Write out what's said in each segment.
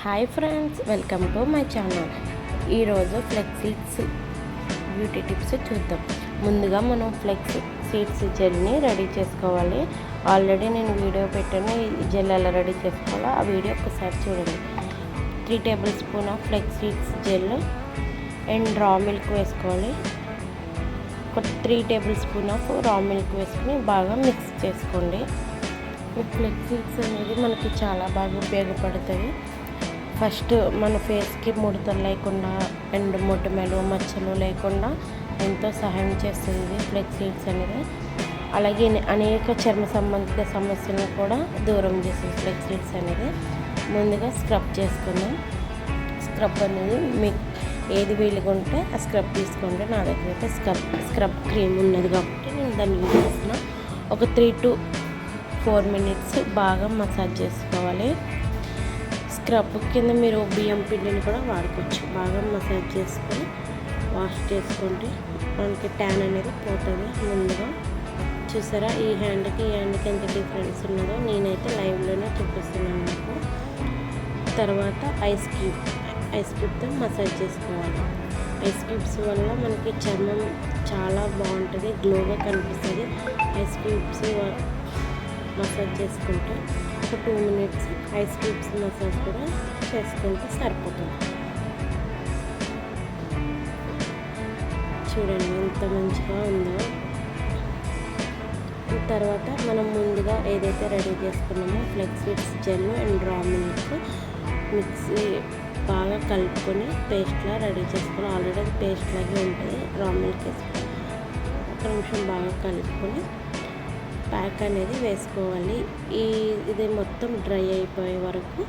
Hi friends welcome to my channel. ఈరోజు flax seeds beauty tips చూద్దాం. ముందుగా మనం ఫ్లెక్స్ సీడ్స్ జెల్ని రెడీ చేసుకోవాలి. ఆల్రెడీ నేను వీడియో పెట్టాను ఈ జెల్ ఎలా రెడీ చేసుకోవాలో ఆ వీడియో ఒకసారి చూడండి. Three tablespoon of flax seeds gel and raw milk వేసుకోవాలి. ఒక three tablespoon of raw milk వేసుకుని బాగా మిక్స్ చేసుకోండి. ఫ్లెక్స్ సీడ్స్ అనేది మనకి చాలా బాగా ఉపయోగపడతాయి. ఫస్ట్ మన ఫేస్కి ముడతలు లేకుండా అండ్ మొటిమలు మచ్చలు లేకుండా ఎంతో సహాయం చేస్తుంది ఫ్లెక్స్ సీడ్స్ అనేది. అలాగే అనేక చర్మ సంబంధిత సమస్యలను కూడా దూరం చేస్తుంది ఫ్లెక్స్ సీడ్స్ అనేది. ముందుగా స్క్రబ్ చేసుకుందాం. స్క్రబ్ అనేది మీకు ఏది వీలుగా ఉంటే ఆ స్క్రబ్ తీసుకోండి. నా దగ్గర అయితే స్క్రబ్ స్క్రబ్ క్రీమ్ ఉన్నది కాబట్టి నేను దాన్ని యూజ్ చేసిన ఒక త్రీ టు ఫోర్ మినిట్స్ బాగా మసాజ్ చేసుకోవాలి. స్క్రబ్ కింద మీరు బియ్యం పిండిని కూడా వాడుకోవచ్చు. బాగా మసాజ్ చేసుకొని వాష్ చేసుకుంటే మనకి ట్యాన్ అనేది పోతుంది ముందుగా. చూసారా? ఈ హ్యాండ్కి ఈ హ్యాండ్కి ఎంత డిఫరెన్స్ ఉన్నదో నేనైతే లైవ్లోనే చూపిస్తున్నాను మీకు. తర్వాత ఐస్ క్యూబ్. ఐస్ క్యూబ్తో మసాజ్ చేసుకోవాలి. ఐస్ క్యూబ్స్ వల్ల మనకి చర్మం చాలా బాగుంటుంది గ్లోగా కనిపిస్తుంది. ఐస్ క్యూబ్స్ మసాజ్ చేసుకుంటే ఒక two minutes ice cubes massage కూడా చేసుకుంటే సరిపోతుంది. చూడండి ఎంత మంచిగా ఉందో. తర్వాత మనం ముందుగా ఏదైతే రెడీ చేసుకున్నామో flaxseeds gel and raw milk mixie బాగా కలుపుకొని పేస్ట్లా రెడీ చేసుకుని ఆల్రెడీ అది పేస్ట్ లాగే ఉంటుంది. రా మిల్క్ వేసుకొని ఒక నిమిషం బాగా కలుపుకొని ప్యాక్ అనేది వేసుకోవాలి. ఈ ఇది మొత్తం డ్రై అయిపోయే వరకు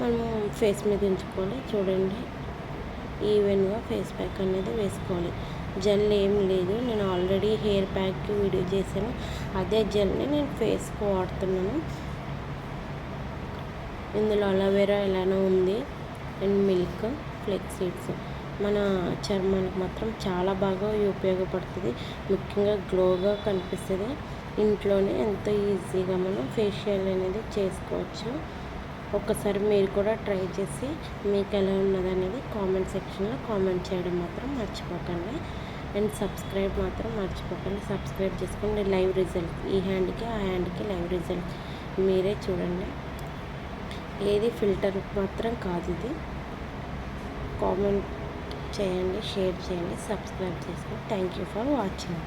మనం ఫేస్ మీద ఉంచుకోవాలి. చూడండి. ఈవెన్గా ఫేస్ ప్యాక్ అనేది వేసుకోవాలి. జెల్ ఏం లేదు. నేను ఆల్రెడీ హెయిర్ ప్యాక్ వీడియో చేశాను. అదే జెల్ని నేను ఫేస్కి వాడుతున్నాను. ఇందులో అలోవెరా ఎలానో ఉంది. And milk flax seeds. మన చర్మానికి మాత్రం చాలా బాగా ఉపయోగపడుతుంది. ముఖ్యంగా గ్లోగా కనిపిస్తుంది. ఇంట్లోనే ఎంతో ఈజీగా మనం ఫేషియల్ అనేది చేసుకోవచ్చు. ఒక్కసారి మీరు కూడా ట్రై చేసి మీకు ఎలా ఉన్నది అనేది కామెంట్ సెక్షన్లో కామెంట్ చేయడం మాత్రం మర్చిపోకండి. అండ్ సబ్స్క్రైబ్ మాత్రం మర్చిపోకండి. సబ్స్క్రైబ్ చేసుకోండి లైవ్ రిజల్ట్ ఈ హ్యాండ్కి ఆ హ్యాండ్కి లైవ్ రిజల్ట్ మీరే చూడండి. ఏది ఫిల్టర్ మాత్రం కాదు ఇది. కామెంట్ చేయండి షేర్ చేయండి సబ్స్క్రైబ్ చేసుకోండి. Thank you for watching.